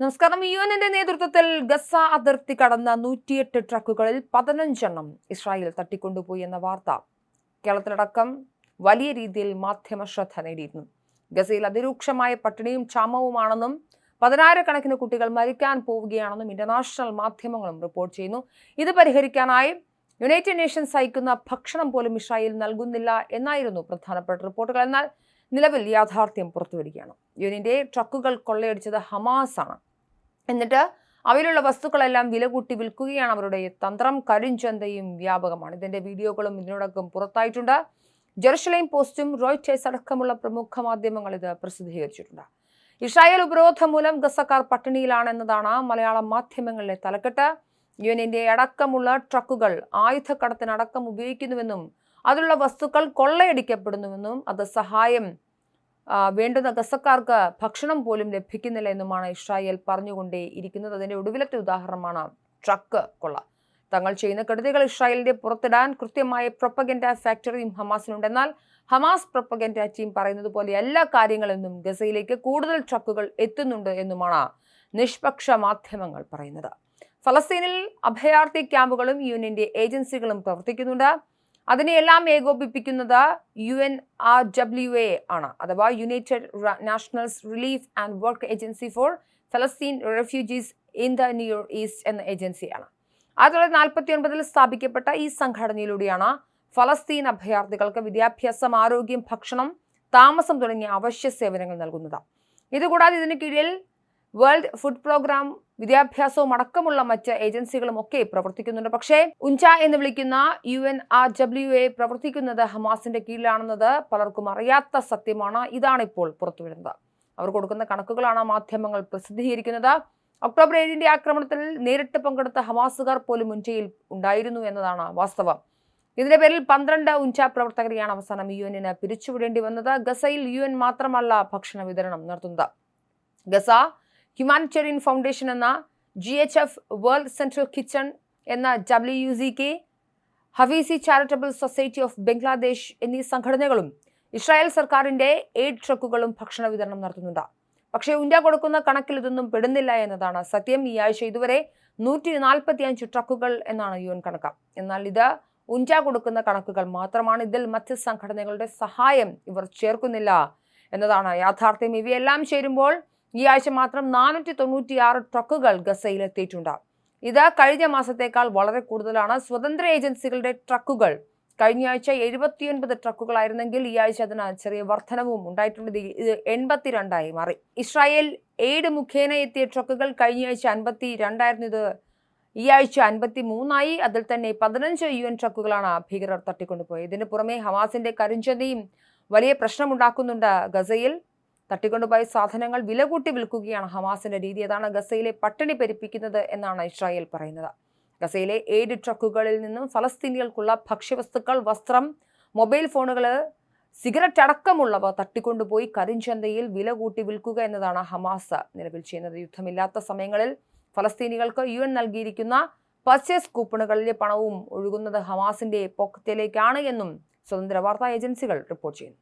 നമസ്കാരം. യു എന്നിന്റെ നേതൃത്വത്തിൽ ഗസ അതിർത്തി കടന്ന നൂറ്റിയെട്ട് ട്രക്കുകളിൽ പതിനഞ്ചെണ്ണം ഇസ്രായേൽ തട്ടിക്കൊണ്ടുപോയി എന്ന വാർത്ത കേരളത്തിലടക്കം വലിയ രീതിയിൽ മാധ്യമ ശ്രദ്ധ നേടിയിരുന്നു. ഗസയിൽ അതിരൂക്ഷമായ പട്ടിണിയും ക്ഷാമവുമാണെന്നും പതിനായിരക്കണക്കിന് കുട്ടികൾ മരിക്കാൻ പോവുകയാണെന്നും ഇന്റർനാഷണൽ മാധ്യമങ്ങളും റിപ്പോർട്ട് ചെയ്യുന്നു. ഇത് പരിഹരിക്കാനായി യുണൈറ്റഡ് നേഷൻസ് അയക്കുന്ന ഭക്ഷണം പോലും ഇസ്രായേൽ നൽകുന്നില്ല എന്നായിരുന്നു പ്രധാനപ്പെട്ട റിപ്പോർട്ടുകൾ. എന്നാൽ നിലവിൽ യാഥാർത്ഥ്യം പുറത്തുവരികയാണ് യുനിന്റെ ട്രക്കുകൾ കൊള്ളയടിച്ചത് ഹമാസ് ആണ് എന്നിട്ട് അവയിലുള്ള വസ്തുക്കളെല്ലാം വില കൂട്ടി വിൽക്കുകയാണ് അവരുടെ തന്ത്രം. കരിഞ്ചന്തയും വ്യാപകമാണ്. ഇതിന്റെ വീഡിയോകളും ഇതിനോടകം പുറത്തായിട്ടുണ്ട്. ജെറുസലേം പോസ്റ്റും റോയ്റ്റേഴ്സ് അടക്കമുള്ള പ്രമുഖ മാധ്യമങ്ങൾ ഇത് പ്രസിദ്ധീകരിച്ചിട്ടുണ്ട്. ഇസ്രായേൽ ഉപരോധം മൂലം ഗസക്കാർ പട്ടിണിയിലാണെന്നതാണ് മലയാള മാധ്യമങ്ങളിലെ തലക്കെട്ട്. യുഎനിന്റെ അടക്കമുള്ള ട്രക്കുകൾ ആയുധക്കടത്തിനടക്കം ഉപയോഗിക്കുന്നുവെന്നും അതിലുള്ള വസ്തുക്കൾ കൊള്ളയടിക്കപ്പെടുന്നുവെന്നും അത് സഹായം വേണ്ടുന്ന ഗസക്കാർക്ക് ഭക്ഷണം പോലും ലഭിക്കുന്നില്ല എന്നുമാണ് ഇസ്രായേൽ പറഞ്ഞുകൊണ്ടേ ഇരിക്കുന്നത് അതിന്റെ ഒടുവിലത്തെ ഉദാഹരണമാണ് ട്രക്ക് കൊള്ള. തങ്ങൾ ചെയ്യുന്ന കെടുതികൾ ഇസ്രായേലിന്റെ പുറത്തിടാൻ കൃത്യമായ പ്രൊപ്പഗൻഡ ഫാക്ടറിയും ഹമാസിനുണ്ടെന്നാൽ ഹമാസ് പ്രൊപ്പഗൻഡ ടീം പറയുന്നത് പോലെ എല്ലാ കാര്യങ്ങളെന്നും ഗസയിലേക്ക് കൂടുതൽ ട്രക്കുകൾ എത്തുന്നുണ്ട് എന്നുമാണ് നിഷ്പക്ഷ മാധ്യമങ്ങൾ പറയുന്നത്. ഫലസ്തീനിൽ അഭയാർത്ഥി ക്യാമ്പുകളും യൂണിയന്റെ ഏജൻസികളും പ്രവർത്തിക്കുന്നുണ്ട്. അതിനെയെല്ലാം ഏകോപിപ്പിക്കുന്നത് U N R W A ആണ് അഥവാ united nationals relief and work agency for Palestine refugees in the new east എന്ന ഏജൻസിയാണ് ആയിരത്തി തൊള്ളായിരത്തി നാൽപ്പത്തി ഒൻപതിൽ സ്ഥാപിക്കപ്പെട്ട ഈ സംഘടനയിലൂടെയാണ് ഫലസ്തീൻ അഭയാർത്ഥികൾക്ക് വിദ്യാഭ്യാസം ആരോഗ്യം ഭക്ഷണം താമസം തുടങ്ങിയ അവശ്യ സേവനങ്ങൾ നൽകുന്നത്. ഇതുകൂടാതെ ഇതിന് കീഴിൽ വേൾഡ് ഫുഡ് പ്രോഗ്രാം വിദ്യാഭ്യാസവും അടക്കമുള്ള മറ്റ് ഏജൻസികളും ഒക്കെ പ്രവർത്തിക്കുന്നുണ്ട്. പക്ഷേ ഉഞ്ച എന്ന് വിളിക്കുന്ന U N R W A പ്രവർത്തിക്കുന്നത് ഹമാസിന്റെ കീഴിലാണെന്നത് പലർക്കും അറിയാത്ത സത്യമാണ്. ഇതാണ് ഇപ്പോൾ പുറത്തുവരുന്നത്. അവർ കൊടുക്കുന്ന കണക്കുകളാണ് മാധ്യമങ്ങൾ പ്രസിദ്ധീകരിക്കുന്നത്. ഒക്ടോബർ ഏഴിന്റെ ആക്രമണത്തിൽ നേരിട്ട് പങ്കെടുത്ത ഹമാസുകാർ പോലും ഉഞ്ചയിൽ ഉണ്ടായിരുന്നു എന്നതാണ് വാസ്തവം. ഇതിന്റെ പേരിൽ പന്ത്രണ്ട് ഉഞ്ച പ്രവർത്തകരെയാണ് അവസാനം യു എന്നിന് പിരിച്ചുവിടേണ്ടി വന്നത്. ഗസയിൽ യു മാത്രമല്ല ഭക്ഷണ വിതരണം നടത്തുന്നത്. ഗസ ഹ്യൂമാനിറ്റേറിയൻ ഫൗണ്ടേഷൻ എന്ന G H F world central kitchen എന്ന ഡബ്ല്യു യു സി കെ ഹവീസി ചാരിറ്റബിൾ സൊസൈറ്റി ഓഫ് ബംഗ്ലാദേശ് എന്നീ സംഘടനകളും ഇസ്രായേൽ സർക്കാരിന്റെ എയ്ഡ് ട്രക്കുകളും ഭക്ഷണ വിതരണം നടത്തുന്നുണ്ട്. പക്ഷേ ഇന്ത്യ കൊടുക്കുന്ന കണക്കിൽ ഇതൊന്നും പെടുന്നില്ല എന്നതാണ് സത്യം. ഈ ആഴ്ച ഇതുവരെ നൂറ്റി നാൽപ്പത്തി അഞ്ച് ട്രക്കുകൾ എന്നാണ് യു എൻ കണക്ക്. എന്നാൽ ഇത് ഉൻജ കൊടുക്കുന്ന കണക്കുകൾ മാത്രമാണ്. ഇതിൽ മറ്റ് സംഘടനകളുടെ സഹായം ഇവർ ചേർക്കുന്നില്ല എന്നതാണ് യാഥാർത്ഥ്യം. ഇവയെല്ലാം ചേരുമ്പോൾ ഈ ആഴ്ച മാത്രം നാനൂറ്റി തൊണ്ണൂറ്റിയാറ് ട്രക്കുകൾ ഗസയിൽ എത്തിയിട്ടുണ്ട്. ഇത് കഴിഞ്ഞ മാസത്തേക്കാൾ വളരെ കൂടുതലാണ്. സ്വതന്ത്ര ഏജൻസികളുടെ ട്രക്കുകൾ. കഴിഞ്ഞ ആഴ്ച എഴുപത്തിയൊൻപത് ട്രക്കുകളായിരുന്നെങ്കിൽ ഈ ആഴ്ച അതിന് ചെറിയ വർധനവും ഉണ്ടായിട്ടുണ്ട്. ഇത് ഇത് എൺപത്തിരണ്ടായി മാറി. ഇസ്രായേൽ എയ്ഡ് മുഖേന എത്തിയ ട്രക്കുകൾ കഴിഞ്ഞ ആഴ്ച അൻപത്തി രണ്ടായിരുന്നു ഇത് ഈ ആഴ്ച അൻപത്തി മൂന്നായി അതിൽ തന്നെ പതിനഞ്ച് യു എൻ ട്രക്കുകളാണ് ഭീകരർ തട്ടിക്കൊണ്ടുപോയത്. ഇതിന് പുറമെ ഹമാസിന്റെ കരിഞ്ചന്തയും വലിയ പ്രശ്നമുണ്ടാക്കുന്നുണ്ട് ഗസയിൽ. തട്ടിക്കൊണ്ടുപോയ സാധനങ്ങൾ വില കൂട്ടി വിൽക്കുകയാണ് ഹമാസിന്റെ രീതി. അതാണ് ഗസയിലെ പട്ടിണി പെരുപ്പിക്കുന്നത് എന്നാണ് ഇസ്രായേൽ പറയുന്നത്. ഗസയിലെ ഏഴ് ട്രക്കുകളിൽ നിന്നും ഫലസ്തീനികൾക്കുള്ള ഭക്ഷ്യവസ്തുക്കൾ വസ്ത്രം മൊബൈൽ ഫോണുകൾ സിഗരറ്റ് അടക്കമുള്ളവ തട്ടിക്കൊണ്ടുപോയി കരിഞ്ചന്തയിൽ വില കൂട്ടി വിൽക്കുക എന്നതാണ് ഹമാസ് നിലവിൽ ചെയ്യുന്നത്. യുദ്ധമില്ലാത്ത സമയങ്ങളിൽ ഫലസ്തീനികൾക്ക് യു എൻ നൽകിയിരിക്കുന്ന പർച്ചേസ് കൂപ്പണുകളിലെ പണവും ഒഴുകുന്നത് ഹമാസിന്റെ പോക്കറ്റിലേക്കാണ് എന്നും സ്വതന്ത്ര വാർത്താ ഏജൻസികൾ റിപ്പോർട്ട് ചെയ്യുന്നു.